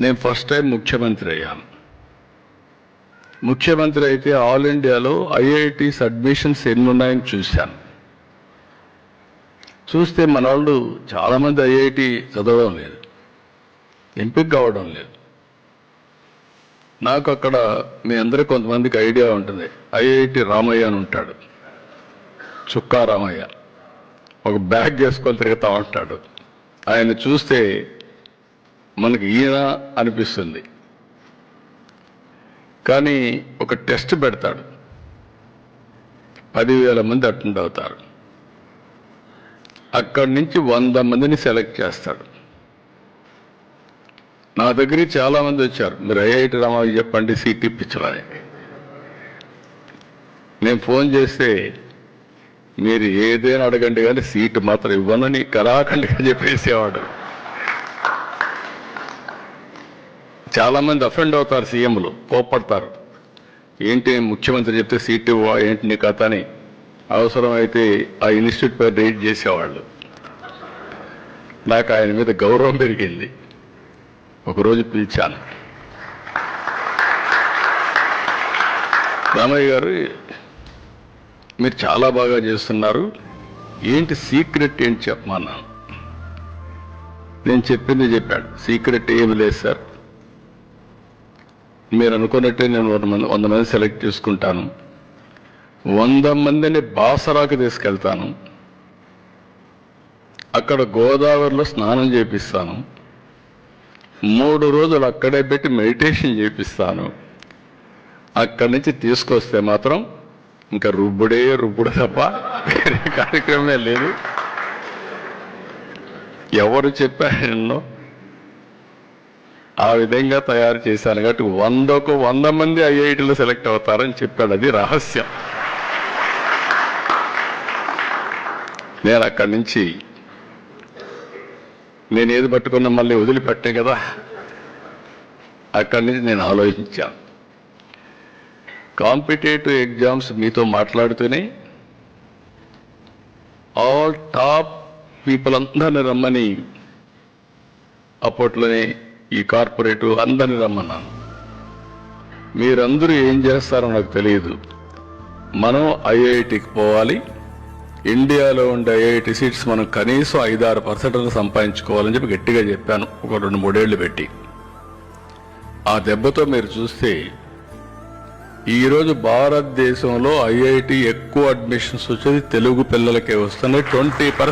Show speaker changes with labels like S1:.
S1: నేను first time ముఖ్యమంత్రి అయ్యాను. ముఖ్యమంత్రి అయితే ఆల్ ఇండియాలో ఐఐటీస్ అడ్మిషన్స్ ఎన్ని ఉన్నాయని చూశాను. చూస్తే మన వాళ్ళు చాలామంది ఐఐటి చదవడం లేదు ఎంపిక కావడం లేదు. నాకు అక్కడ మీ అందరికీ కొంతమందికి ఐడియా ఉంటుంది. ఐఐటి రామయ్య అని ఉంటాడు. చుక్కా రామయ్య. ఒక బ్యాగ్ చేసుకొని తిరుగుతూ ఉంటాడు. ఆయన చూస్తే మనకి ఈయన అనిపిస్తుంది. కానీ ఒక టెస్ట్ పెడతాడు. పదివేల మంది అటెండ్ అవుతారు. అక్కడి నుంచి వంద మందిని సెలెక్ట్ చేస్తాడు. నా దగ్గరికి చాలామంది వచ్చారు. మీరు ఐఐటి రామావి చెప్పండి సీట్ ఇప్పించమని. నేను ఫోన్ చేస్తే మీరు ఏదైనా అడగండి కానీ సీటు మాత్రం ఇవ్వనని కరాఖండిగా చెప్పేసేవాడు. చాలామంది అఫెండ్ అవుతారు సీఎంలు కోప్పడతారు. ఏంటి ముఖ్యమంత్రి చెప్తే సీట్ ఇవ్వా ఏంటి నీ కథ అని. అవసరమైతే ఆ ఇన్స్టిట్యూట్ పేరు రీడ్ చేసేవాళ్ళు. నాకు ఆయన మీద గౌరవం పెరిగింది. ఒకరోజు పిలిచాను. రామయ్య గారు మీరు చాలా బాగా చేస్తున్నారు. ఏంటి సీక్రెట్ ఏంటి చెప్పమన్నాను. నేను చెప్పింది చెప్పాడు. సీక్రెట్ ఏమి లేదు సార్. మీరు అనుకున్నట్టే నేను వంద మంది వంద సెలెక్ట్ చేసుకుంటాను. వంద మందిని బాసరాకు తీసుకెళ్తాను. అక్కడ గోదావరిలో స్నానం చేపిస్తాను. మూడు రోజులు అక్కడే పెట్టి మెడిటేషన్ చేపిస్తాను. అక్కడి నుంచి తీసుకొస్తే మాత్రం ఇంకా రుబ్బుడే రుబ్బుడు తప్ప వేరే లేదు. ఎవరు చెప్పారు ఎన్నో ఆ విధంగా తయారు చేశాను కాబట్టి వందకు వంద మంది ఐఐటీలో సెలెక్ట్ అవుతారని చెప్పాడు. అది రహస్యం. నేను అక్కడి నుంచి నేను ఏది పట్టుకున్నా మళ్ళీ వదిలిపెట్టే కదా. అక్కడి నుంచి నేను ఆలోచించాను. కాంపిటేటివ్ ఎగ్జామ్స్ మీతో మాట్లాడుతూనే ఆల్ టాప్ పీపుల్ అందరిని రమ్మని అప్పట్లోనే ఈ కార్పొరేటు అందరిని రమ్మన్నాను. మీరందరూ ఏం చేస్తారో నాకు తెలియదు. మనం ఐఐటికి పోవాలి. ఇండియాలో ఉండే ఐఐటి సీట్స్ మనం కనీసం ఐదారు పర్సెంట్ సంపాదించుకోవాలని చెప్పి గట్టిగా చెప్పాను. ఒక రెండు మూడేళ్ళు పెట్టి. ఆ దెబ్బతో మీరు చూస్తే ఈరోజు భారతదేశంలో ఐఐటి ఎక్కువ అడ్మిషన్స్ వచ్చేది తెలుగు పిల్లలకే వస్తున్నాయి. ట్వంటీ